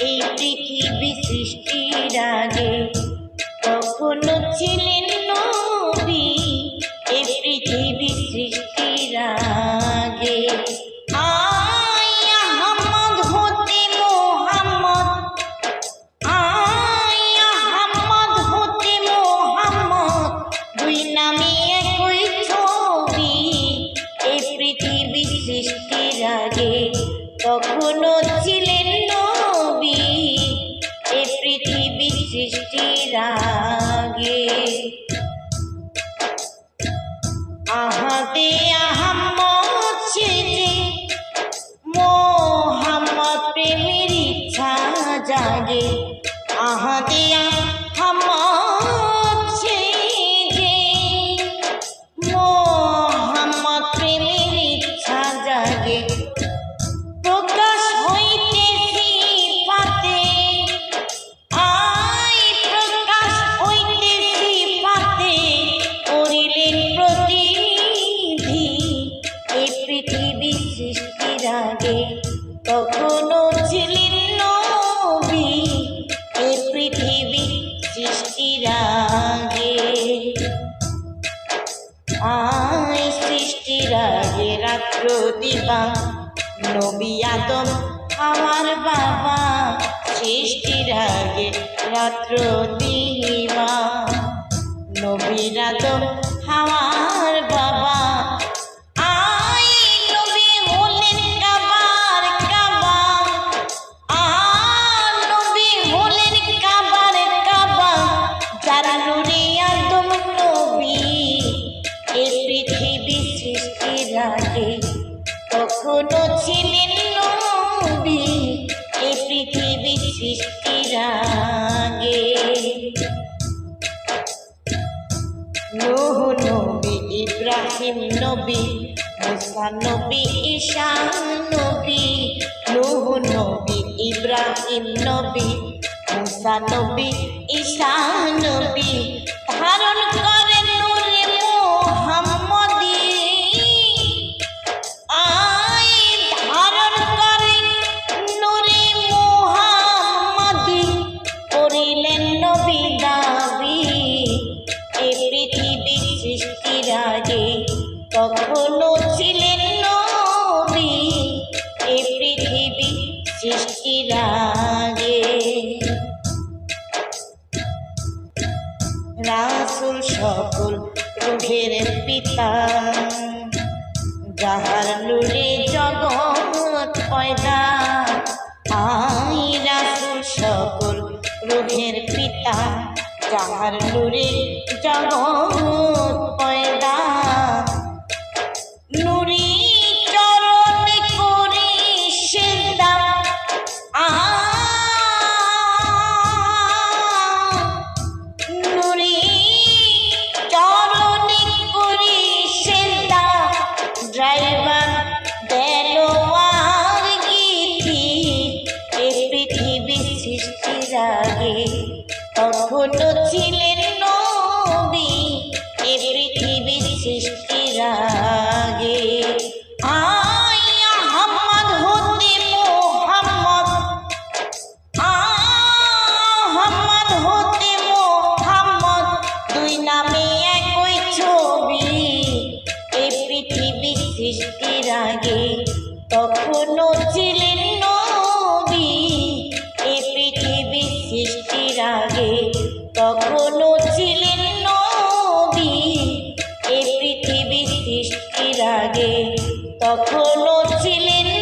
এই পৃথিবী সৃষ্টির আগে কখনো ছিলেন আগে আহাদে আহম্মদ সেজে মোহাম্মদ প্রেমের ইচ্ছা জাগে আহাদে আহম্মদ সেজে মোহাম্মদ প্রেমের ইচ্ছা জাগে আগে কখনো ছিলেন এই পৃথিবী সৃষ্টির আগে আয় সৃষ্টির আগে রাত্র দিবা। নবী আদম, আমার বাবা সৃষ্টির আগে রাত্র দিবা। নবী আদম আমার আগে কখনো ছিলেন নবী এই পৃথিবী সৃষ্টির আগে। নবী, ইব্রাহিম নবী, মুসা নবী, ঈশা নবী, নূহ নবী, ইব্রাহিম নবী, মুসা নবী, ঈশা নবী। ধারণ সৃষ্টির রাসুল সকল রোগের পিতা। যাহার লুরে জগৎ পয়দা। আই রাসুল সকল রোগের পিতা। যাহার লুরে জগৎ সৃষ্টির আগে কখনো ছিলেন নবী এ পৃথিবী সৃষ্টির আগে সৃষ্টির আগে কখনো ছিলেন নবী। আগে তখনও ছিলেন নবী এই পৃথিবী সৃষ্টির আগে তখনও ছিলেন